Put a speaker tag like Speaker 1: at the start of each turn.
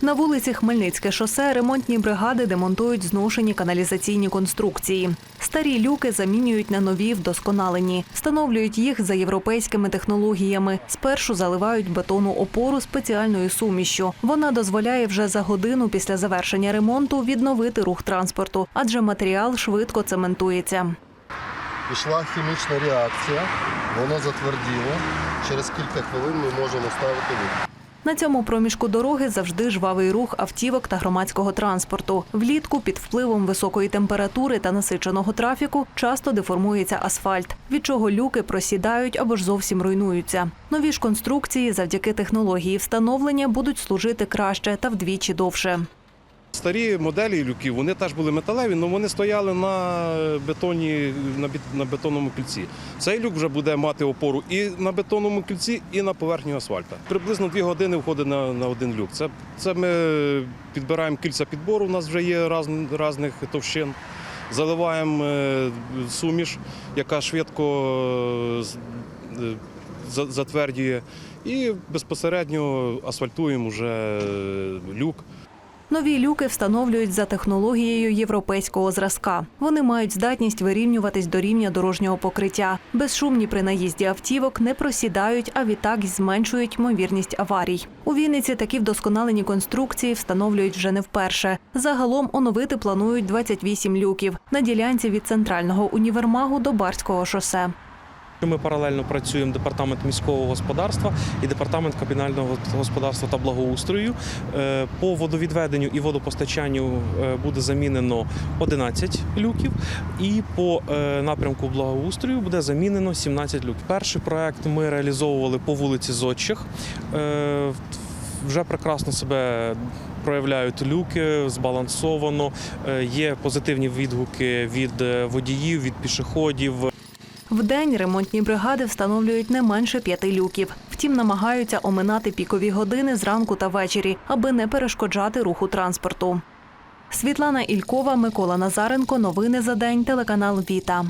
Speaker 1: На вулиці Хмельницьке шосе ремонтні бригади демонтують зношені каналізаційні конструкції. Старі люки замінюють на нові вдосконалені, встановлюють їх за європейськими технологіями. Спершу заливають бетонну опору спеціальною сумішшю. Вона дозволяє вже за годину після завершення ремонту відновити рух транспорту, адже матеріал швидко цементується.
Speaker 2: Пішла хімічна реакція, воно затверділо. Через кілька хвилин ми можемо ставити люк.
Speaker 1: На цьому проміжку дороги завжди жвавий рух автівок та громадського транспорту. Влітку під впливом високої температури та насиченого трафіку часто деформується асфальт, від чого люки просідають або ж зовсім руйнуються. Нові ж конструкції завдяки технології встановлення будуть служити краще та вдвічі довше.
Speaker 3: Старі моделі люків вони теж були металеві, але вони стояли на бетоні на бетонному кільці. Цей люк вже буде мати опору і на бетонному кільці, і на поверхні асфальта. Приблизно дві години входить на, на один люк. Це, це ми підбираємо кільця підбору. У нас вже є раз, різних товщин. Заливаємо е, суміш, яка швидко е, е, за- затвердює, і безпосередньо асфальтуємо вже люк.
Speaker 1: Нові люки встановлюють за технологією європейського зразка. Вони мають здатність вирівнюватись до рівня дорожнього покриття. Безшумні при наїзді автівок не просідають, а відтак зменшують ймовірність аварій. У Вінниці такі вдосконалені конструкції встановлюють вже не вперше. Загалом оновити планують 28 люків на ділянці від центрального універмагу до Барського шосе.
Speaker 4: Ми паралельно працюємо департамент міського господарства і департамент капітального господарства та благоустрою. Е, По водовідведенню і водопостачанню е, буде замінено 11 люків, і по е, напрямку благоустрою буде замінено 17 люків. Перший проект ми реалізовували по вулиці Зодчих. Вже прекрасно себе проявляють люки, збалансовано. Є позитивні відгуки від водіїв, від пішоходів.
Speaker 1: Вдень ремонтні бригади встановлюють не менше п'яти люків. Втім, намагаються оминати пікові години зранку та ввечері, аби не перешкоджати руху транспорту. Світлана Ількова, Микола Назаренко. Новини за день. Телеканал Віта.